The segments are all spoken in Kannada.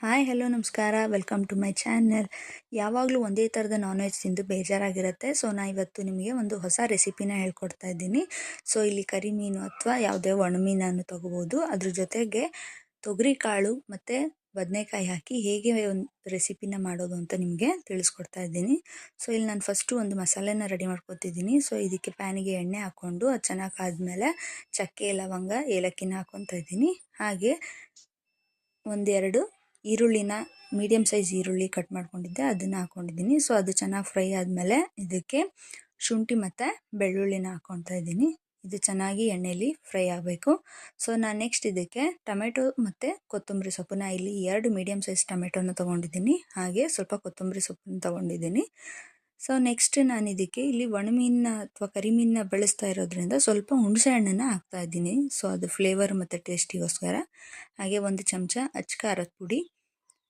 ಹಾಯ್, ಹಲೋ, ನಮಸ್ಕಾರ. Welcome to my channel. ಯಾವಾಗಲೂ ಒಂದೇ ಥರದ ನಾನ್ ವೆಜ್ ತಿಂದು ಬೇಜಾರಾಗಿರುತ್ತೆ. ಸೊ, ನಾ ಇವತ್ತು ನಿಮಗೆ ಒಂದು ಹೊಸ ರೆಸಿಪಿನ ಹೇಳ್ಕೊಡ್ತಾ ಇದ್ದೀನಿ. ಸೊ, ಇಲ್ಲಿ ಕರಿ ಮೀನು ಅಥವಾ ಯಾವುದೇ ಒಣಮೀನನ್ನು ತೊಗೋಬೋದು. ಅದ್ರ ಜೊತೆಗೆ ತೊಗರಿ ಕಾಳು ಮತ್ತು ಬದನೆಕಾಯಿ ಹಾಕಿ ಹೇಗೆ ಒಂದು ರೆಸಿಪಿನ ಮಾಡೋದು ಅಂತ ನಿಮಗೆ ತಿಳಿಸ್ಕೊಡ್ತಾ ಇದ್ದೀನಿ. ಸೊ, ಇಲ್ಲಿ ನಾನು ಫಸ್ಟು ಒಂದು ಮಸಾಲೆನ ರೆಡಿ ಮಾಡ್ಕೊತಿದ್ದೀನಿ. ಸೊ, ಇದಕ್ಕೆ ಪ್ಯಾನಿಗೆ ಎಣ್ಣೆ ಹಾಕ್ಕೊಂಡು ಅದು ಚೆನ್ನಾಗಿ ಆದಮೇಲೆ ಚಕ್ಕೆ, ಲವಂಗ, ಏಲಕ್ಕಿನ ಹಾಕ್ಕೊತಾ ಇದ್ದೀನಿ. ಹಾಗೆ ಒಂದೆರಡು ಈರುಳ್ಳಿನ ಮೀಡಿಯಮ್ ಸೈಜ್ ಈರುಳ್ಳಿ ಕಟ್ ಮಾಡ್ಕೊಂಡಿದ್ದೆ, ಅದನ್ನು ಹಾಕ್ಕೊಂಡಿದ್ದೀನಿ ಸೊ ಅದು ಚೆನ್ನಾಗಿ ಫ್ರೈ ಆದಮೇಲೆ ಇದಕ್ಕೆ ಶುಂಠಿ ಮತ್ತು ಬೆಳ್ಳುಳ್ಳಿನ ಹಾಕ್ಕೊತಾ ಇದ್ದೀನಿ. ಇದು ಚೆನ್ನಾಗಿ ಎಣ್ಣೆಯಲ್ಲಿ ಫ್ರೈ ಆಗಬೇಕು. ಸೊ ನಾನು ನೆಕ್ಸ್ಟ್ ಇದಕ್ಕೆ ಟೊಮೆಟೊ ಮತ್ತು ಕೊತ್ತಂಬರಿ ಸೊಪ್ಪನ್ನ ಇಲ್ಲಿ ಎರಡು ಮೀಡಿಯಮ್ ಸೈಜ್ ಟೊಮೆಟೊನ ತೊಗೊಂಡಿದ್ದೀನಿ. ಹಾಗೆ ಸ್ವಲ್ಪ ಕೊತ್ತಂಬರಿ ಸೊಪ್ಪನ್ನು ತೊಗೊಂಡಿದ್ದೀನಿ. ಸೊ ನೆಕ್ಸ್ಟ್ ನಾನು ಇದಕ್ಕೆ ಇಲ್ಲಿ ಒಣಮೀನ ಅಥವಾ ಕರಿಮೀನನ್ನ ಬಳಸ್ತಾ ಇರೋದ್ರಿಂದ ಸ್ವಲ್ಪ ಹುಣಸೆ ಹಣ್ಣನ್ನು ಹಾಕ್ತಾ ಇದ್ದೀನಿ. ಸೊ ಅದು ಫ್ಲೇವರ್ ಮತ್ತು ಟೇಸ್ಟಿಗೋಸ್ಕರ ಹಾಗೆ ಒಂದು ಚಮಚ ಅಚ್ಚ ಖಾರದ ಪುಡಿ,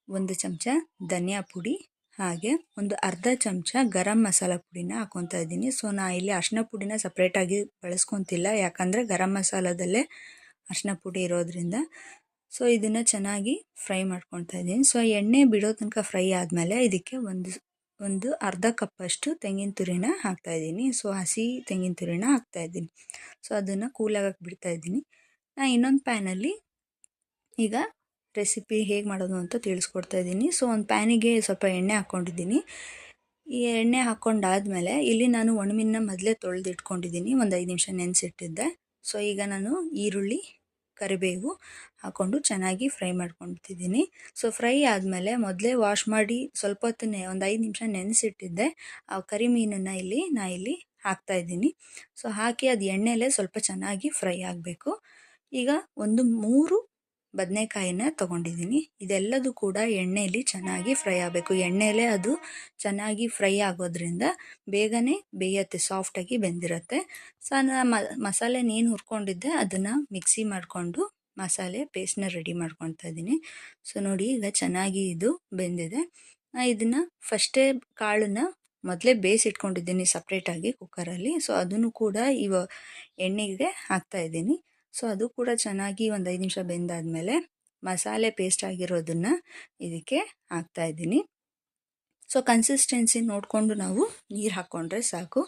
ಒಂದು ಚಮಚ ಧನಿಯಾ ಪುಡಿ, ಹಾಗೆ ಒಂದು ಅರ್ಧ ಚಮಚ ಗರಂ ಮಸಾಲ ಪುಡಿನ ಹಾಕೊತಾ ಇದ್ದೀನಿ. ಸೊ ನಾ ಇಲ್ಲಿ ಅರ್ಶಿನ ಪುಡಿನ ಸಪ್ರೇಟಾಗಿ ಬಳಸ್ಕೊತಿಲ್ಲ. ಯಾಕಂದರೆ ಗರಂ ಮಸಾಲದಲ್ಲೇ ಅರ್ಶಿನ ಪುಡಿ ಇರೋದ್ರಿಂದ. ಸೊ ಇದನ್ನು ಚೆನ್ನಾಗಿ ಫ್ರೈ ಮಾಡ್ಕೊತಾ ಇದ್ದೀನಿ. ಸೊ ಎಣ್ಣೆ ಬಿಡೋ ತನಕ ಫ್ರೈ ಆದಮೇಲೆ ಇದಕ್ಕೆ ಒಂದು ಒಂದು ಅರ್ಧ ಕಪ್ಪಷ್ಟು ತೆಂಗಿನ ತುರಿನ ಹಾಕ್ತಾ ಇದ್ದೀನಿ. ಸೊ, ಹಸಿ ತೆಂಗಿನ ತುರಿನ ಹಾಕ್ತಾ ಇದ್ದೀನಿ. ಸೊ, ಅದನ್ನು ಕೂಲಾಗಕ್ಕೆ ಬಿಡ್ತಾ ಇದ್ದೀನಿ. ನಾನು ಇನ್ನೊಂದು ಪ್ಯಾನಲ್ಲಿ ಈಗ ರೆಸಿಪಿ ಹೇಗೆ ಮಾಡೋದು ಅಂತ ತಿಳಿಸ್ಕೊಡ್ತಾ ಇದ್ದೀನಿ. ಸೊ, ಒಂದು ಪ್ಯಾನಿಗೆ ಸ್ವಲ್ಪ ಎಣ್ಣೆ ಹಾಕ್ಕೊಂಡಿದ್ದೀನಿ ಈ ಎಣ್ಣೆ ಹಾಕ್ಕೊಂಡಾದ್ಮೇಲೆ ಇಲ್ಲಿ ನಾನು ಒಣಮಿನ ಮೊದಲೇ ತೊಳೆದಿಟ್ಕೊಂಡಿದ್ದೀನಿ. ಒಂದು ಐದು ನಿಮಿಷ ನೆನೆಸಿಟ್ಟಿದ್ದೆ. ಸೊ, ಈಗ ನಾನು ಈರುಳ್ಳಿ ಕರಿಬೇವು ಹಾಕ್ಕೊಂಡು ಚೆನ್ನಾಗಿ ಫ್ರೈ ಮಾಡ್ಕೊತಿದ್ದೀನಿ ಸೊ ಫ್ರೈ ಆದಮೇಲೆ ಮೊದಲೇ ವಾಶ್ ಮಾಡಿ ಸ್ವಲ್ಪ ಹೊತ್ತನ್ನೇ, ಒಂದು ಐದು ನಿಮಿಷ ನೆನೆಸಿಟ್ಟಿದ್ದೆ. ಆ ಕರಿ ಮೀನನ್ನು ಇಲ್ಲಿ, ನಾ ಇಲ್ಲಿ ಹಾಕ್ತಾ ಇದ್ದೀನಿ. ಸೊ ಹಾಕಿ ಅದು ಎಣ್ಣೆಲೆ ಸ್ವಲ್ಪ ಚೆನ್ನಾಗಿ ಫ್ರೈ ಆಗಬೇಕು. ಈಗ ಒಂದು ಮೂರು ಬದನೆಕಾಯಿನ ತೊಗೊಂಡಿದ್ದೀನಿ. ಇದೆಲ್ಲದೂ ಕೂಡ ಎಣ್ಣೆಯಲ್ಲಿ ಚೆನ್ನಾಗಿ ಫ್ರೈ ಆಗಬೇಕು. ಎಣ್ಣೆಯಲ್ಲೇ ಅದು ಚೆನ್ನಾಗಿ ಫ್ರೈ ಆಗೋದ್ರಿಂದ ಬೇಗನೆ ಬೇಯತ್ತೆ ಸಾಫ್ಟಾಗಿ ಬೆಂದಿರುತ್ತೆ. ಸೊ ನಾನು ನೀನು ಹುರ್ಕೊಂಡಿದ್ದೆ, ಅದನ್ನು ಮಿಕ್ಸಿ ಮಾಡಿಕೊಂಡು ಮಸಾಲೆ ಪೇಸ್ಟ್ನ ರೆಡಿ ಮಾಡ್ಕೊತಾ ಇದ್ದೀನಿ. ಸೊ ನೋಡಿ ಈಗ ಚೆನ್ನಾಗಿ ಇದು ಬೆಂದಿದೆ. ಇದನ್ನು ಫಸ್ಟೇ ಕಾಳನ್ನು ಮೊದಲೇ ಬೇಯಿಸಿಟ್ಕೊಂಡಿದ್ದೀನಿ ಸಪ್ರೇಟಾಗಿ ಕುಕ್ಕರಲ್ಲಿ ಸೊ ಅದನ್ನು ಕೂಡ ಇವ ಎಣ್ಣೆಗೆ ಹಾಕ್ತಾ ಇದ್ದೀನಿ. ಸೊ ಅದು ಕೂಡ ಚೆನ್ನಾಗಿ ಒಂದು ಐದು ನಿಮಿಷ ಬೆಂದಾದಮೇಲೆ ಮಸಾಲೆ ಪೇಸ್ಟ್ ಆಗಿರೋದನ್ನು ಇದಕ್ಕೆ ಹಾಕ್ತಾ ಇದ್ದೀನಿ. ಸೊ ಕನ್ಸಿಸ್ಟೆನ್ಸಿ ನೋಡಿಕೊಂಡು ನಾವು ನೀರು ಹಾಕ್ಕೊಂಡ್ರೆ ಸಾಕು.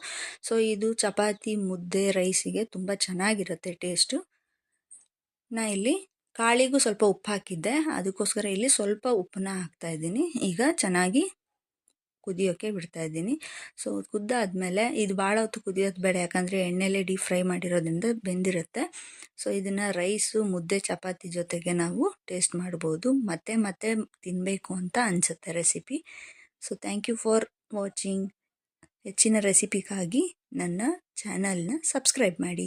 ಸೊ ಇದು ಚಪಾತಿ, ಮುದ್ದೆ ರೈಸಿಗೆ ತುಂಬ ಚೆನ್ನಾಗಿರುತ್ತೆ ಟೇಸ್ಟು ನಾ ಇಲ್ಲಿ ಕಾಳಿಗೂ ಸ್ವಲ್ಪ ಉಪ್ಪು ಹಾಕಿದ್ದೆ. ಅದಕ್ಕೋಸ್ಕರ ಇಲ್ಲಿ ಸ್ವಲ್ಪ ಉಪ್ಪನ್ನ ಹಾಕ್ತಾ ಇದ್ದೀನಿ. ಈಗ ಚೆನ್ನಾಗಿ ಕುದಿಯೋಕ್ಕೆ ಬಿಡ್ತಾ ಇದ್ದೀನಿ. ಸೊ ಕುದ್ದಾದಮೇಲೆ ಇದು ಭಾಳ ಹೊತ್ತು ಕುದಿಯೋದು ಬೇಡ. ಯಾಕಂದರೆ ಎಣ್ಣೆಲೇ ಡೀಪ್ ಫ್ರೈ ಮಾಡಿರೋದ್ರಿಂದ ಬೆಂದಿರುತ್ತೆ. ಸೊ ಇದನ್ನು ರೈಸು ಮುದ್ದೆ, ಚಪಾತಿ ಜೊತೆಗೆ ನಾವು ಟೇಸ್ಟ್ ಮಾಡ್ಬೋದು. ಮತ್ತೆ ಮತ್ತೆ ತಿನ್ನಬೇಕು ಅಂತ ಅನಿಸುತ್ತೆ recipe so thank you for watching ಹೆಚ್ಚಿನ ರೆಸಿಪಿಗಾಗಿ ನನ್ನ ಚಾನಲ್ನ ಸಬ್ಸ್ಕ್ರೈಬ್ ಮಾಡಿ.